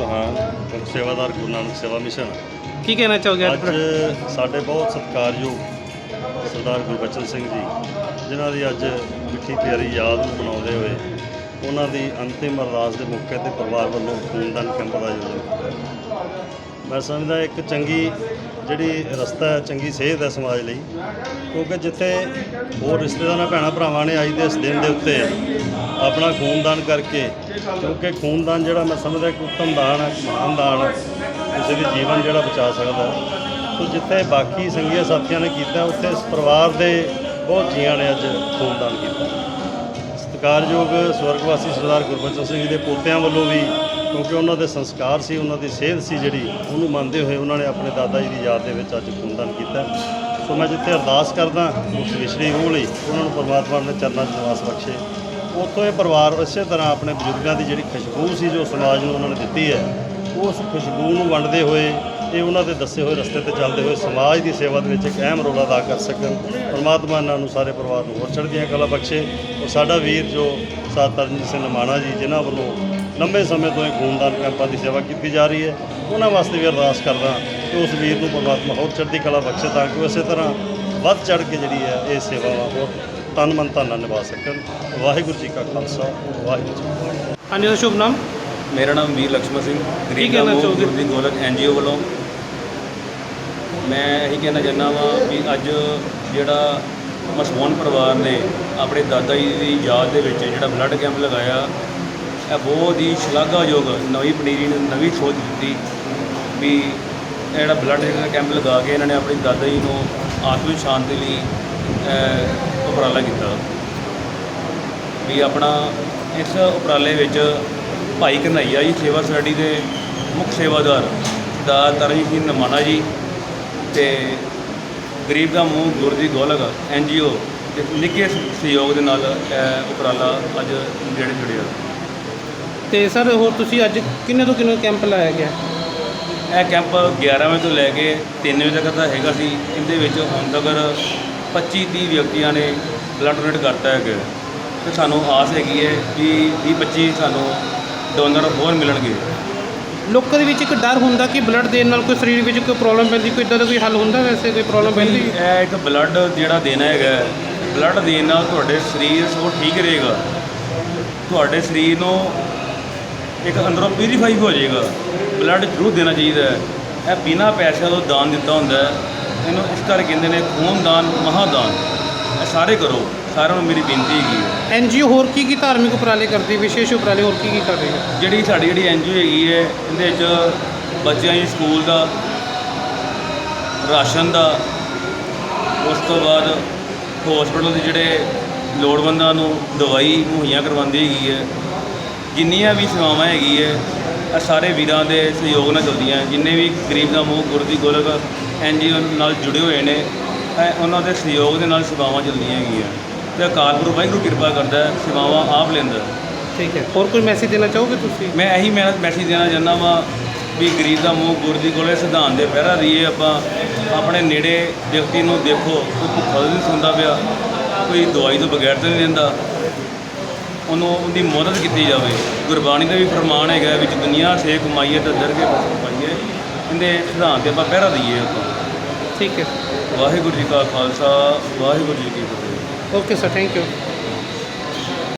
ਮੁੱਖ ਸੇਵਾਦਾਰ ਗੁਰੂ ਨਾਨਕ ਸੇਵਾ ਮਿਸ਼ਨ। ਕੀ ਕਹਿਣਾ ਚਾਹੋਗੇ ਅੱਜ ਸਾਡੇ ਬਹੁਤ ਸਤਿਕਾਰਯੋਗ ਸਰਦਾਰ ਗੁਰਬਚਨ ਸਿੰਘ ਜੀ ਜਿਨ੍ਹਾਂ ਦੀ ਅੱਜ ਮਿੱਠੀ ਪਿਆਰੀ ਯਾਦ ਨੂੰ ਮਨਾਉਂਦੇ ਹੋਏ ਉਹਨਾਂ ਦੀ ਅੰਤਿਮ ਅਰਦਾਸ ਦੇ ਮੌਕੇ ਤੇ ਪਰਿਵਾਰ ਵੱਲੋਂ ਖੂਨਦਾਨ ਕੈਂਪ ਦਾ ਆਯੋਜਨ ਕੀਤਾ। ਮੈਂ ਸਮਝਦਾ ਇੱਕ ਚੰਗੀ ਜਿਹੜੀ ਰਸਤਾ ਹੈ, ਚੰਗੀ ਸਿਹਤ ਹੈ ਸਮਾਜ ਲਈ, ਕਿਉਂਕਿ ਜਿੱਥੇ ਹੋਰ ਰਿਸ਼ਤੇਦਾਰਾਂ, ਭੈਣਾਂ, ਭਰਾਵਾਂ ਨੇ ਅੱਜ ਦੇ ਇਸ ਦਿਨ ਦੇ ਉੱਤੇ ਆਪਣਾ ਖੂਨਦਾਨ ਕਰਕੇ, ਕਿਉਂਕਿ ਖੂਨਦਾਨ ਜਿਹੜਾ ਮੈਂ ਸਮਝਦਾ ਇੱਕ ਉੱਤਮ ਦਾਨ ਹੈ ਮਹਾਨ ਦਾਨ ਕਿਸੇ ਦੀ ਜੀਵਨ ਜਿਹੜਾ ਬਚਾ ਸਕਦਾ ਸੋ ਜਿੱਥੇ ਬਾਕੀ ਸੰਗੀਆਂ ਸਾਥੀਆਂ ਨੇ ਕੀਤਾ, ਉੱਥੇ ਇਸ ਪਰਿਵਾਰ ਦੇ ਬਹੁਤ ਜੀਆਂ ਨੇ ਅੱਜ ਖੂਨਦਾਨ ਕੀਤਾ। ਸਤਿਕਾਰਯੋਗ ਸਵਰਗਵਾਸੀ ਸਰਦਾਰ ਗੁਰਬਚਨ ਸਿੰਘ ਜੀ ਦੇ ਪੋਤਿਆਂ ਵੱਲੋਂ ਵੀ ਕਿਉਂਕਿ ਉਹਨਾਂ ਦੇ ਸੰਸਕਾਰ ਸੀ, ਉਹਨਾਂ ਦੀ ਸਿਹਤ ਸੀ ਜਿਹੜੀ, ਉਹਨੂੰ ਮੰਨਦੇ ਹੋਏ ਉਹਨਾਂ ਨੇ ਆਪਣੇ ਦਾਦਾ ਜੀ ਦੀ ਯਾਦ ਦੇ ਵਿੱਚ ਅੱਜ ਖੂਨਦਾਨ ਕੀਤਾ। ਸੋ ਮੈਂ ਜਿੱਥੇ ਅਰਦਾਸ ਕਰਦਾ, ਉਸ ਵਿਛੜੀ ਰੂਹ ਲਈ, ਉਹਨਾਂ ਨੂੰ ਪਰਮਾਤਮਾ ਨੇ ਚਰਨਾਂ 'ਚ ਨਿਵਾਸ ਬਖਸ਼ੇ। ਉੱਥੋਂ ਇਹ ਪਰਿਵਾਰ ਇਸੇ ਤਰ੍ਹਾਂ ਆਪਣੇ ਬਜ਼ੁਰਗਾਂ ਦੀ ਜਿਹੜੀ ਖੁਸ਼ਬੂ ਸੀ ਜੋ ਸਮਾਜ ਨੂੰ ਉਹਨਾਂ ਨੇ ਦਿੱਤੀ ਹੈ, ਉਸ ਖੁਸ਼ਬੂ ਨੂੰ ਵੰਡਦੇ ਹੋਏ, ਇਹ ਉਹਨਾਂ ਦੇ ਦੱਸੇ ਹੋਏ ਰਸਤੇ ਤੇ ਚੱਲਦੇ ਹੋਏ ਸਮਾਜ ਦੀ ਸੇਵਾ ਦੇ ਵਿੱਚ ਇੱਕ ਅਹਿਮ ਰੋਲ ਅਦਾ ਕਰ ਸਕਣ। ਪਰਮਾਤਮਾ ਇਹਨਾਂ ਨੂੰ ਸਾਰੇ ਪਰਿਵਾਰ ਨੂੰ ਹੋਰ ਚੜ੍ਹਦੀਆਂ ਕਲਾ ਬਖਸ਼ੇ। ਔਰ ਸਾਡਾ ਵੀਰ ਜੋ ਸਾਧ ਤਰਨਜੀਤ ਸਿੰਘ ਨਮਾਣਾ ਜੀ, ਜਿਨ੍ਹਾਂ ਵੱਲੋਂ ਲੰਬੇ ਸਮੇਂ ਤੋਂ ਇਹ ਖੂਨਦਾਨ ਕੈਂਪਾਂ ਦੀ ਸੇਵਾ ਕੀਤੀ ਜਾ ਰਹੀ ਹੈ। ਉਹਨਾਂ ਵਾਸਤੇ ਵੀ ਅਰਦਾਸ ਕਰਦਾ ਕਿ ਉਸ ਵੀਰ ਨੂੰ ਪਰਮਾਤਮਾ ਹੋਰ ਚੜ੍ਹਦੀ ਕਲਾ ਬਖਸ਼ੇ ਤਾਂ ਕਿ ਉਹ ਇਸੇ ਤਰ੍ਹਾਂ ਵੱਧ ਚੜ੍ਹ ਕੇ ਜਿਹੜੀ ਹੈ ਇਹ ਸੇਵਾਵਾਂ ਹੋਰ ਤਨ ਮਨ ਧਨ ਨਾਲ ਨਿਭਾ ਸਕਣ। ਵਾਹਿਗੁਰੂ ਜੀ ਕਾ ਖਾਲਸਾ ਵਾਹਿਗੁਰੂ ਜੀ ਕੀ ਫਤਿਹ। ਹਾਂਜੀ ਦਾ ਸ਼ੁਭ ਨਾਮ? ਮੇਰਾ ਨਾਮ ਵੀਰ ਲక్ష్ਮਣ ਸਿੰਘ ਗਰੀਬ ਦਾ ਕਹਿਣਾ ਮੋਹ ਚਾਹੋਗੇ? ਗੁਰਦੀ ਗੋਲਕ ਐਨਜੀਓ ਵੱਲੋਂ। ਮੈਂ ਇਹੀ ਕਹਿਣਾ ਚਾਹੁੰਦਾ ਵਾਂ ਵੀ ਅੱਜ ਜਿਹੜਾ ਮਸਮੂਨ ਪਰਿਵਾਰ ਨੇ ਆਪਣੇ ਦਾਦਾ ਜੀ ਦੀ ਯਾਦ ਦੇ ਵਿੱਚ ਜਿਹੜਾ ਬਲੱਡ ਕੈਂਪ ਲਗਾਇਆ ਇਹ ਬਹੁਤ ਹੀ ਸ਼ਲਾਘਾਯੋਗ ਨਵੀਂ ਪਨੀਰੀ ਨੂੰ ਨਵੀਂ ਸੋਚ ਦਿੱਤੀ ਵੀ ਇਹ ਜਿਹੜਾ ਬਲੱਡ ਕੈਂਪ ਲਗਾ ਕੇ ਇਹਨਾਂ ਨੇ ਆਪਣੀ ਦਾਦਾ ਜੀ ਨੂੰ ਆਤਮਿਕ ਸ਼ਾਂਤੀ ਲਈ ਅਹ, ਉਪਰਾਲਾ ਕੀਤਾ। ਵੀ ਆਪਣਾ ਇਸ ਉਪਰਾਲੇ ਵਿੱਚ ਭਾਈ ਕਨ੍ਹਈਆ ਜੀ ਸੇਵਾ ਸੁਸਾਇਟੀ ਦੇ ਮੁੱਖ ਸੇਵਾਦਾਰ ਦਾ ਤਰਨਜੀਤ ਸਿੰਘ ਨਮਾਣਾ ਜੀ ਤੇ ਗਰੀਬ ਦਾ ਮੂੰਹ ਗੁਰ ਦੀ ਗੋਲਕ ਐਨਜੀਓ ਦੇ ਨਿੱਕੇ ਸਹਿਯੋਗ ਦੇ ਨਾਲ ਇਹ ਉਪਰਾਲਾ ਅੱਜ ਜਿਹੜੇ ਜੁੜਿਆ। ਤੇ ਸਰ ਹੋਰ ਤੁਸੀਂ ਅੱਜ ਕਿੰਨੇ ਤੋਂ ਕਿੰਨੇ ਕੈਂਪ ਲਾਇਆ ਗਿਆ? ਇਹ ਕੈਂਪ 11 ਵਜੇ ਤੋਂ ਲੈ ਕੇ 3 ਵਜੇ ਤੱਕ ਦਾ ਹੈਗਾ ਸੀ। ਇਹਦੇ ਵਿੱਚ ਹੁਣ ਤੱਕ 25 30 ਵਿਅਕਤੀਆਂ ਨੇ ਬਲੱਡ ਡੋਨੇਟ ਕਰਤਾ ਹੈਗਾ। ਤੇ ਸਾਨੂੰ ਆਸ ਹੈਗੀ ਹੈ ਕਿ 20 25 ਸਾਨੂੰ ਡੋਨਰ ਹੋਰ ਮਿਲਣਗੇ। ਲੋਕਾਂ ਦੇ ਵਿੱਚ ਇੱਕ ਡਰ ਹੁੰਦਾ ਕਿ ਬਲੱਡ ਦੇਣ ਨਾਲ ਕੋਈ ਸਰੀਰ ਵਿੱਚ ਕੋਈ ਪ੍ਰੋਬਲਮ ਪੈਂਦੀ ਕੋਈ ਇਦਾਂ ਦਾ ਕੋਈ ਹੱਲ ਹੁੰਦਾ ਵੈਸੇ ਕੋਈ ਪ੍ਰੋਬਲਮ ਪੈਂਦੀ? ਇਹ ਇੱਕ ਬਲੱਡ ਜਿਹੜਾ ਦੇਣਾ ਹੈਗਾ ਬਲੱਡ ਦੇਣ ਨਾਲ ਤੁਹਾਡੇ ਸਰੀਰ ਸਭ ਠੀਕ ਰਹੇਗਾ। ਤੁਹਾਡੇ ਸਰੀਰ ਨੂੰ ਇੱਕ ਅੰਦਰੋਂ ਪਿਊਰੀਫਾਈ ਹੋ ਜਾਏਗਾ। ਬਲੱਡ ਜ਼ਰੂਰ ਦੇਣਾ ਚਾਹੀਦਾ ਹੈ। ਇਹ ਬਿਨਾਂ ਪੈਸਿਆਂ ਤੋਂ ਦਾਨ ਦਿੱਤਾ ਹੁੰਦਾ ਹੈ। ਇਹਨੂੰ ਇਸ ਕਰਕੇ ਕਹਿੰਦੇ ਨੇ ਖੂਨਦਾਨ ਮਹਾਦਾਨ। ਇਹ ਸਾਰੇ ਕਰੋ। ਸਾਰਿਆਂ ਨੂੰ ਮੇਰੀ ਬੇਨਤੀ ਹੈਗੀ ਹੈ। ਐਨਜੀਓ ਹੋਰ ਕੀ ਕੀ ਧਾਰਮਿਕ ਉਪਰਾਲੇ ਕਰਦੀ? ਵਿਸ਼ੇਸ਼ ਉਪਰਾਲੇ ਹੋਰ ਕੀ ਕੀ ਕਰ ਰਹੀ ਹੈ ਜਿਹੜੀ ਸਾਡੀ ਜਿਹੜੀ ਐਨਜੀਓ ਹੈਗੀ ਹੈ ਇਹਦੇ ਵਿੱਚ ਬੱਚਿਆਂ ਦੀ ਸਕੂਲ ਦਾ ਰਾਸ਼ਨ ਦਾ ਉਸ ਤੋਂ ਬਾਅਦ ਹਸਪੀਟਲ ਦੇ ਜਿਹੜੇ ਲੋੜਵੰਦਾਂ ਨੂੰ ਦਵਾਈ ਮੁਹੱਈਆ ਕਰਵਾਉਂਦੀ ਹੈਗੀ ਹੈ। ਜਿੰਨੀਆਂ ਵੀ ਸੇਵਾਵਾਂ ਹੈਗੀ ਹੈ ਇਹ ਸਾਰੇ ਵੀਰਾਂ ਦੇ ਸਹਿਯੋਗ ਨਾਲ ਚੱਲਦੀਆਂ ਜਿੰਨੇ ਵੀ ਗਰੀਬ ਦਾ ਮੂੰਹ ਗੁਰਦੀ ਗੋਲਕ ਐਨਜੀਓ ਨਾਲ ਜੁੜੇ ਹੋਏ ਨੇ ਇਹ ਉਹਨਾਂ ਦੇ ਸਹਿਯੋਗ ਦੇ ਨਾਲ ਸੇਵਾਵਾਂ ਚੱਲਦੀਆਂ ਹੈਗੀਆਂ। ਤੇ ਅਕਾਲ ਪੁਰਖ ਵਾਹਿਗੁਰੂ ਕਿਰਪਾ ਕਰਦਾ ਹੈ, ਸੇਵਾਵਾਂ ਆਪ ਲੈਂਦਾ ਹੈ। ਠੀਕ ਹੈ। ਹੋਰ ਕੋਈ ਮੈਸੇਜ ਦੇਣਾ ਚਾਹੋਗੇ ਤੁਸੀਂ? ਮੈਂ ਇਹੀ ਮੈਂ ਮੈਸੇਜ ਦੇਣਾ ਚਾਹੁੰਦਾ ਵਾਂ ਵੀ ਗਰੀਬ ਦਾ ਮੂੰਹ ਗੁਰਦੀ ਕੋਲੇ ਸਿਧਾਂਤ ਦੇ ਪਹਿਰਾ ਦਈਏ ਆਪਾਂ। ਆਪਣੇ ਨੇੜੇ ਵਿਅਕਤੀ ਨੂੰ ਦੇਖੋ ਕੋਈ ਭੁੱਖਾ ਤਾਂ ਨਹੀਂ ਸੁਣਦਾ ਪਿਆ ਕੋਈ ਦਵਾਈ ਤੋਂ ਬਗੈਰ ਤਾਂ ਨਹੀਂ ਲੈਂਦਾ ਉਹਨੂੰ ਉਹਦੀ ਮਦਦ ਕੀਤੀ ਜਾਵੇ। ਗੁਰਬਾਣੀ ਦਾ ਵੀ ਫਰਮਾਨ ਹੈਗਾ ਵਿੱਚ ਦੁਨੀਆ ਸੇ ਕਮਾਈਏ ਤਾਂ ਦਰ ਕੇ ਬਸ ਪਾਈਏ ਇਹਦੇ ਸਿਧਾਂਤ ਤੇ ਆਪਾਂ ਪਹਿਰਾ ਦਈਏ ਆਪਾਂ। ਠੀਕ ਹੈ। ਵਾਹਿਗੁਰੂ ਜੀ ਕਾ ਖਾਲਸਾ ਵਾਹਿਗੁਰੂ ਜੀ ਕੀ ਫਤਿਹ। Okay sir thank you.